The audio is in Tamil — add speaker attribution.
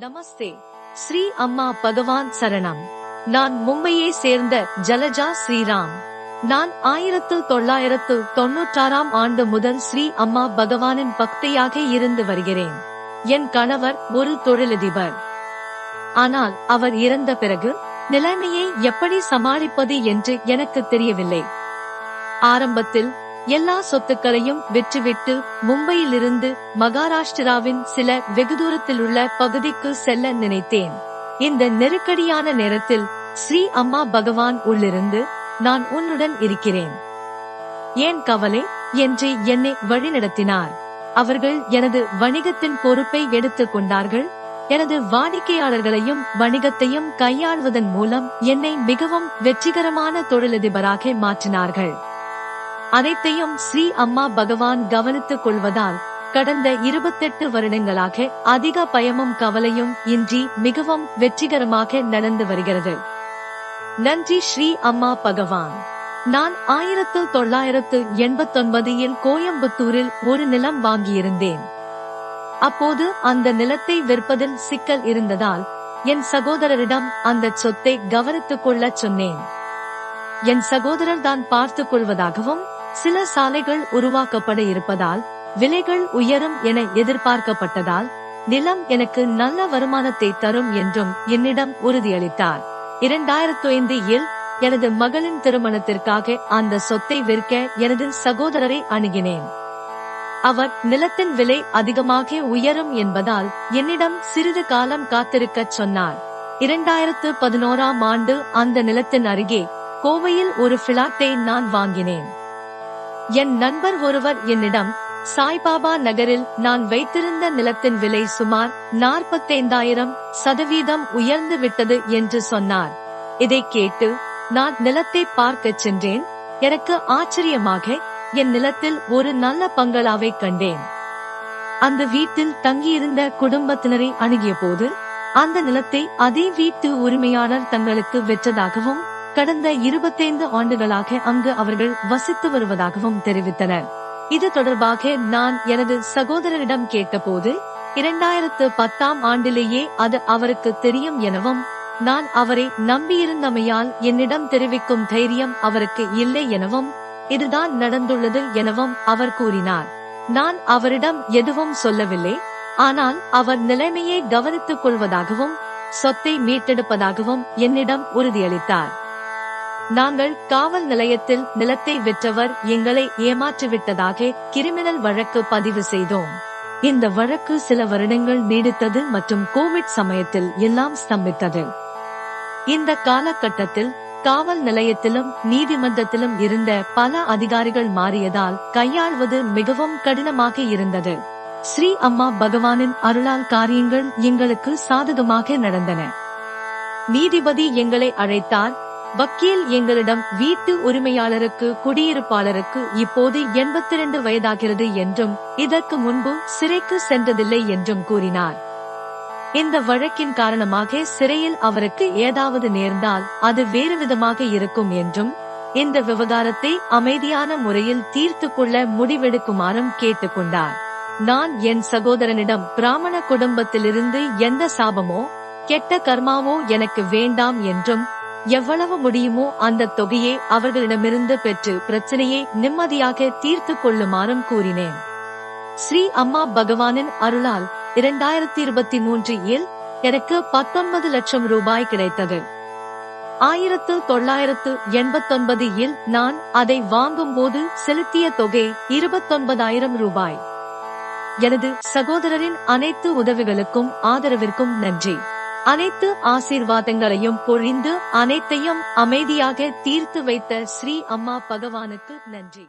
Speaker 1: நமஸ்தே. ஸ்ரீ அம்மா பகவான் சரணம். நான் மும்பையை சேர்ந்த ஜலஜா ஸ்ரீராம். நான் ஆயிரத்து தொள்ளாயிரத்து தொன்னூற்றாறாம் ஆண்டு முதல் ஸ்ரீ அம்மா பகவானின் பக்தியாக இருந்து வருகிறேன். என் கணவர் ஒரு தொழிலதிபர். ஆனால் அவர் இறந்த பிறகு நிலைமையை எப்படி சமாளிப்பது என்று எனக்கு தெரியவில்லை. ஆரம்பத்தில் எல்லா சொத்துக்களையும் விற்றுவிட்டு மும்பையிலிருந்து மகாராஷ்டிராவின் சில வெகு தூரத்தில் உள்ள பகுதிக்கு செல்ல நினைத்தேன். இந்த நெருக்கடியான நேரத்தில் ஸ்ரீ அம்மா பகவான் உள்ளிருந்து நான் உன்னுடன் இருக்கிறேன். ஏன் கவலை? என்று என்னை வழிநடத்தினார். அவர்கள் எனது வணிகத்தின் பொறுப்பை எடுத்துக் கொண்டார்கள். எனது வாடிக்கையாளர்களையும் வணிகத்தையும் கையாள்வதன் மூலம் என்னை மிகவும் வெற்றிகரமான தொழிலதிபராக மாற்றினார்கள். அனைத்தையும் ஸ்ரீ அம்மா பகவான் கவனித்துக் கொள்வதால் கடந்த இருபத்தெட்டு வருடங்களாக அதிக பயமும் கவலையும் இன்றி மிகவும் வெற்றிகரமாக நடந்து வருகிறது. நன்றி ஸ்ரீ அம்மா பகவான். நான் ஆயிரத்து தொள்ளாயிரத்து எண்பத்தொன்பதில் கோயம்புத்தூரில் ஒரு நிலம் வாங்கியிருந்தேன். அப்போது அந்த நிலத்தை விற்பதில் சிக்கல் இருந்ததால் என் சகோதரரிடம் அந்த சொத்தை கவனித்துக் கொள்ளச் சொன்னேன். என் சகோதரர் தான் பார்த்துக் கொள்வதாகவும் சில சாலைகள் உருவாக்கப்பட இருப்பதால் விலைகள் உயரும் என எதிர்பார்க்கப்பட்டதால் நிலம் எனக்கு நல்ல வருமானத்தை தரும் என்றும் என்னிடம் உறுதியளித்தார். இரண்டாயிரத்து ஐந்து இல் எனது மகளின் திருமணத்திற்காக அந்த சொத்தை விற்க எனது சகோதரரை அணுகினேன். அவர் நிலத்தின் விலை அதிகமாக உயரும் என்பதால் என்னிடம் சிறிது காலம் காத்திருக்கச் சொன்னார். இரண்டாயிரத்து பதினோராம் ஆண்டு அந்த நிலத்தின் அருகே கோவையில் ஒரு பிளாட்டை நான் வாங்கினேன். என் நண்பர் ஒருவர் என்னிடம் சாய்பாபா நகரில் நான் வைத்திருந்த நிலத்தின் விலை சுமார் நாற்பத்தைந்தாயிரம் சதவீதம் உயர்ந்து விட்டது என்று சொன்னார். இதை கேட்டு நான் நிலத்தை பார்க்கச் சென்றேன். எனக்கு ஆச்சரியமாக என் நிலத்தில் ஒரு நல்ல பங்களாவை கண்டேன். அந்த வீட்டில் தங்கியிருந்த குடும்பத்தினரை அணுகிய போது அந்த நிலத்தை அதே வீட்டு உரிமையாளர் தங்களுக்கு வெற்றதாகவும் கடந்த இருபத்தைந்து ஆண்டுகளாக அங்கு அவர்கள் வசித்து வருவதாகவும் தெரிவித்தனர். இது தொடர்பாக நான் எனது சகோதரரிடம் கேட்டபோது இரண்டாயிரத்து பத்தாம் ஆண்டிலேயே அது அவருக்கு தெரியும் எனவும் நான் அவரை நம்பியிருந்தமையால் என்னிடம் தெரிவிக்கும் தைரியம் அவருக்கு இல்லை எனவும் இதுதான் நடந்துள்ளது எனவும் அவர் கூறினார். நான் அவரிடம் எதுவும் சொல்லவில்லை ஆனால் அவர் நிலைமையை கவனித்துக் கொள்வதாகவும் சொத்தை மீட்டெடுப்பதாகவும் என்னிடம் உறுதியளித்தார். நாங்கள் காவல் நிலையத்தில் நிலத்தை விற்றவர் எங்களை ஏமாற்றிவிட்டதாக கிரிமினல் வழக்கு பதிவு செய்தோம். இந்த வழக்கு சில வருடங்கள் நீடித்தது மற்றும் கோவிட் சமயத்தில் எல்லாம் ஸ்தம்பித்தது. இந்த காலகட்டத்தில் காவல் நிலையத்திலும் நீதிமன்றத்திலும் இருந்த பல அதிகாரிகள் மாறியதால் கையாள்வது மிகவும் கடினமாக இருந்தது. ஸ்ரீ அம்மா பகவானின் அருளால் காரியங்கள் எங்களுக்கு சாதகமாக நடந்தன. நீதிபதி எங்களை அழைத்தார் வக்கீல் எங்களிடம் வீட்டு உரிமையாளருக்கு குடியிருப்பாளருக்கு இப்போது எண்பத்தி இரண்டு வயதாகிறது என்றும் இதற்கு முன்பு சிறைக்கு சென்றதில்லை என்றும் கூறினார். இந்த வழக்கின் காரணமாக சிறையில் அவருக்கு ஏதாவது நேர்ந்தால் அது வேறு விதமாக இருக்கும் என்றும் இந்த விவகாரத்தை அமைதியான முறையில் தீர்த்து கொள்ள முடிவெடுக்குமாறும் கேட்டுக்கொண்டார். நான் என் சகோதரனிடம் பிராமண குடும்பத்திலிருந்து எந்த சாபமோ கெட்ட கர்மாவோ எனக்கு வேண்டாம் என்றும் எவ்வளவு முடியுமோ அந்த தொகையை அவர்களிடமிருந்து பெற்று பிரச்சனையை நிம்மதியாக தீர்த்து கொள்ளுமாறும் கூறினேன். ஸ்ரீ அம்மா பகவானின் அருளால் இரண்டாயிரத்தி இருபத்தி மூன்று இல் எனக்கு பத்தொன்பது லட்சம் ரூபாய் கிடைத்தது. ஆயிரத்து தொள்ளாயிரத்து எண்பத்தொன்பது இல் நான் அதை வாங்கும் போது செலுத்திய தொகை இருபத்தொன்பதாயிரம் ரூபாய். எனது சகோதரரின் அனைத்து உதவிகளுக்கும் ஆதரவிற்கும் நன்றி. அனைத்து ஆசீர்வாதங்களையும் பொழிந்து அனைத்தையும் அமைதியாக தீர்த்து வைத்த ஸ்ரீ அம்மா பகவானுக்கு நன்றி.